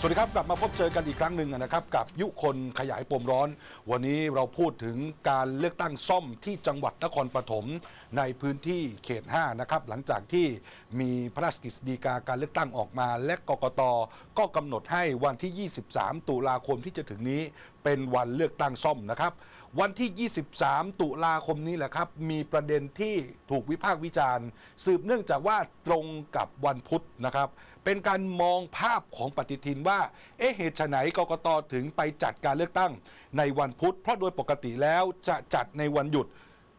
สวัสดีครับกลับมาพบเจอกันอีกครั้งหนึ่งนะครับ กับยุคนขยายปมร้อน วันนี้เราพูดถึงการเลือกตั้งซ่อมที่จังหวัดนครปฐมในพื้นที่เขต 5 นะครับ หลังจากที่มีพระราชกฤษฎีกาการเลือกตั้งออกมา และกกตก็กำหนดให้วันที่ 23 ตุลาคมที่จะถึงนี้ เป็นวันเลือกตั้งซ่อมนะครับ วันที่ 23 ตุลาคมนี้แหละครับมีประเด็นที่ถูกวิพากษ์วิจารณ์ สืบเนื่องจากว่าตรงกับวันพุธนะครับเป็นการมองภาพของปฏิทินว่า เอ๊ะเหตุไฉนกกตถึงไปจัดการเลือกตั้งในวันพุธ เพราะโดยปกติแล้วจะจัดในวันหยุด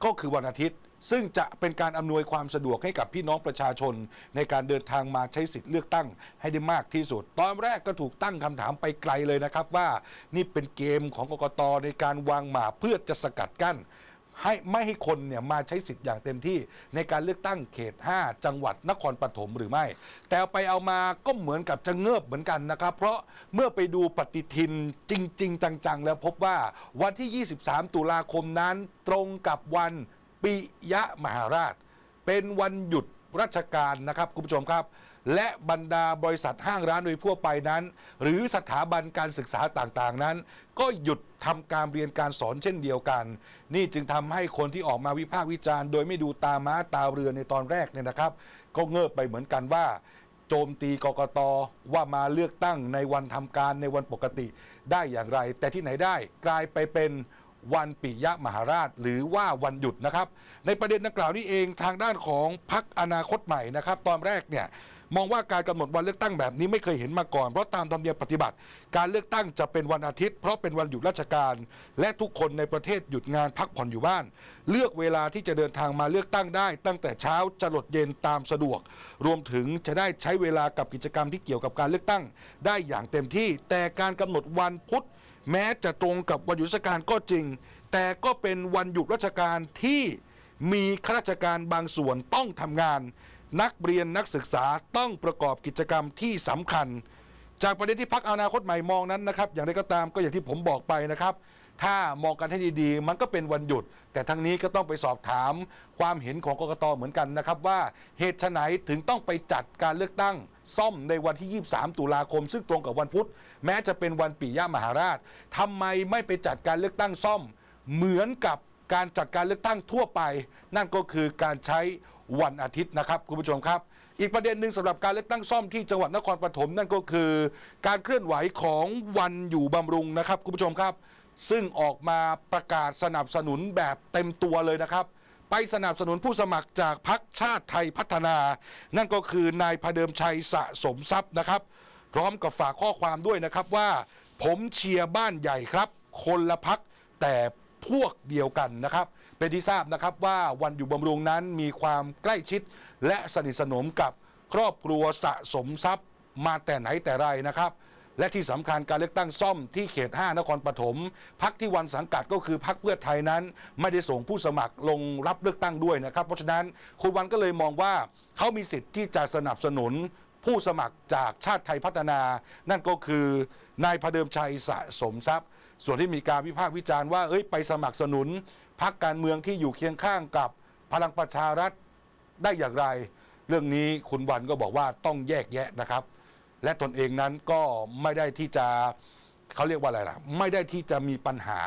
ก็คือวันอาทิตย์ ซึ่งจะเป็นการอำนวยความสะดวกให้กับพี่น้องประชาชน ในการเดินทางมาใช้สิทธิ์เลือกตั้งให้ได้มากที่สุด ตอนแรกก็ถูกตั้งคำถามไปไกลเลยนะครับว่านี่เป็นเกมของกกตในการวางหมาเพื่อจะสกัดกั้นให้ไม่ให้คนเนี่ยมาใช้สิทธิ์อย่างเต็มที่ในการเลือกตั้งเขต 5 จังหวัดนครปฐมหรือไม่ แต่เอาไปเอามาก็เหมือนกับจะเงิบเหมือนกันนะครับ เพราะเมื่อไปดูปฏิทินจริง ๆ จัง ๆ แล้วพบว่าวันที่ 23 ตุลาคมนั้นตรงกับวัน ปิยะมหาราช เป็นวันหยุดราชการนะครับคุณผู้ชมครับ และบรรดาบริษัทห้างร้านโดยทั่วไปนั้น หรือสถาบันการศึกษาต่างๆนั้น ก็หยุดทำการเรียนการสอนเช่นเดียวกัน นี่จึงทำให้คนที่ออกมาวิพากษ์วิจารณ์ โดยไม่ดูตาม้าตาเรือในตอนแรกเนี่ยนะครับ ก็เงิบไปเหมือนกันว่า โจมตีกกตว่ามาเลือกตั้งในวันทำการในวันปกติได้อย่างไร แต่ที่ไหนได้กลายไปเป็น วันปิยะมหาราช หรือว่าวันหยุดนะครับ ในประเด็นดังกล่าวนี้เองทางด้านของพักอนาคตใหม่นะครับ ตอนแรกเนี่ย มองว่าการกำหนดวันเลือกตั้งแบบนี้ไม่เคยเห็นมาก่อน เพราะตามธรรมเนียมปฏิบัติ การเลือกตั้งจะเป็นวันอาทิตย์ เพราะเป็นวันหยุดราชการ และทุกคนในประเทศหยุดงานพักผ่อนอยู่บ้าน เลือกเวลาที่จะเดินทางมาเลือกตั้งได้ ตั้งแต่เช้าจะหลดเย็นตามสะดวก รวมถึงจะได้ใช้เวลากับกิจกรรมที่เกี่ยวกับการเลือกตั้ง ได้อย่างเต็มที่ แต่การกำหนดวันพุธแม้จะตรงกับวันหยุดราชการก็จริง แต่ก็เป็นวันหยุดราชการที่มีข้าราชการบางส่วนต้องทำงาน นักเรียนนักศึกษาต้องประกอบกิจกรรมที่สำคัญ จากประเด็นที่พักอนาคตใหม่มองนั้นนะครับ อย่างไรก็ตามก็อย่างที่ผมบอกไปนะครับ ถ้ามองกันให้ดีๆ มันก็เป็นวันหยุด แต่ทั้งนี้ก็ต้องไปสอบถามความเห็นของกกตเหมือนกันนะครับว่าเหตุไฉนถึงต้องไปจัดการเลือกตั้งซ่อมในวันที่ 23 ตุลาคม ซึ่งตรงกับวันพุธ แม้จะเป็นวันปิยมหาราชทำไมไม่ไปจัดการเลือกตั้งซ่อม เหมือนกับการจัดการเลือกตั้งทั่วไป นั่นก็คือการใช้ วันอาทิตย์นะครับคุณผู้ชมครับ อีกประเด็นหนึ่งสำหรับการเลือกตั้งซ่อมที่จังหวัดนครปฐมนั่นก็คือ การเคลื่อนไหวของวันอยู่บำรุงนะครับคุณผู้ชมครับ ซึ่งออกมาประกาศสนับสนุนแบบเต็มตัวเลยนะครับ ไปสนับสนุนผู้สมัครจากพรรคชาติไทยพัฒนา นั่นก็คือนายพเดิมชัยสะสมทรัพย์นะครับ พร้อมกับฝากข้อความด้วยนะครับว่า ผมเชียร์บ้านใหญ่ครับ คนละพักแต่พวกเดียวกันนะครับ เป็นที่ทราบนะครับว่าวันอยู่บำรุงนั้นมีความใกล้ชิด และสนิทสนมกับครอบครัวสะสมทรัพย์มาแต่ไหนแต่ไรนะครับ และที่สำคัญการเลือกตั้งซ่อมที่เขต 5 นครปฐมพักที่วันสังกัดก็คือพักเพื่อไทยนั้น ไม่ได้ส่งผู้สมัครลงรับเลือกตั้งด้วยนะครับ เพราะฉะนั้นคุณวันก็เลยมองว่าเขามีสิทธิ์ที่จะสนับสนุนผู้สมัครจากชาติไทยพัฒนา นั่นก็คือนายพเดิมชัยสะสมทรัพย์ ส่วนที่มีการวิพากษ์วิจารณ์ว่าเอ้ยไปสมัครสนุนพักการเมืองที่อยู่เคียงข้างกับพลังประชารัฐได้อย่างไร เรื่องนี้คุณวันก็บอกว่าต้องแยกแยะนะครับ และตนเองนั้นก็ไม่ได้ที่จะเขาเรียกว่าอะไรล่ะ ไม่ได้ที่จะมีปัญหา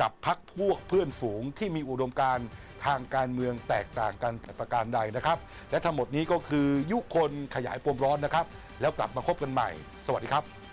กับพักพวกเพื่อนฝูงที่มีอุดมการทางการเมืองแตกต่างกันแต่ประการใดนะครับ และทั้งหมดนี้ก็คือยุคนขยายปมร้อนนะครับ แล้วกลับมาพบกันใหม่ สวัสดีครับ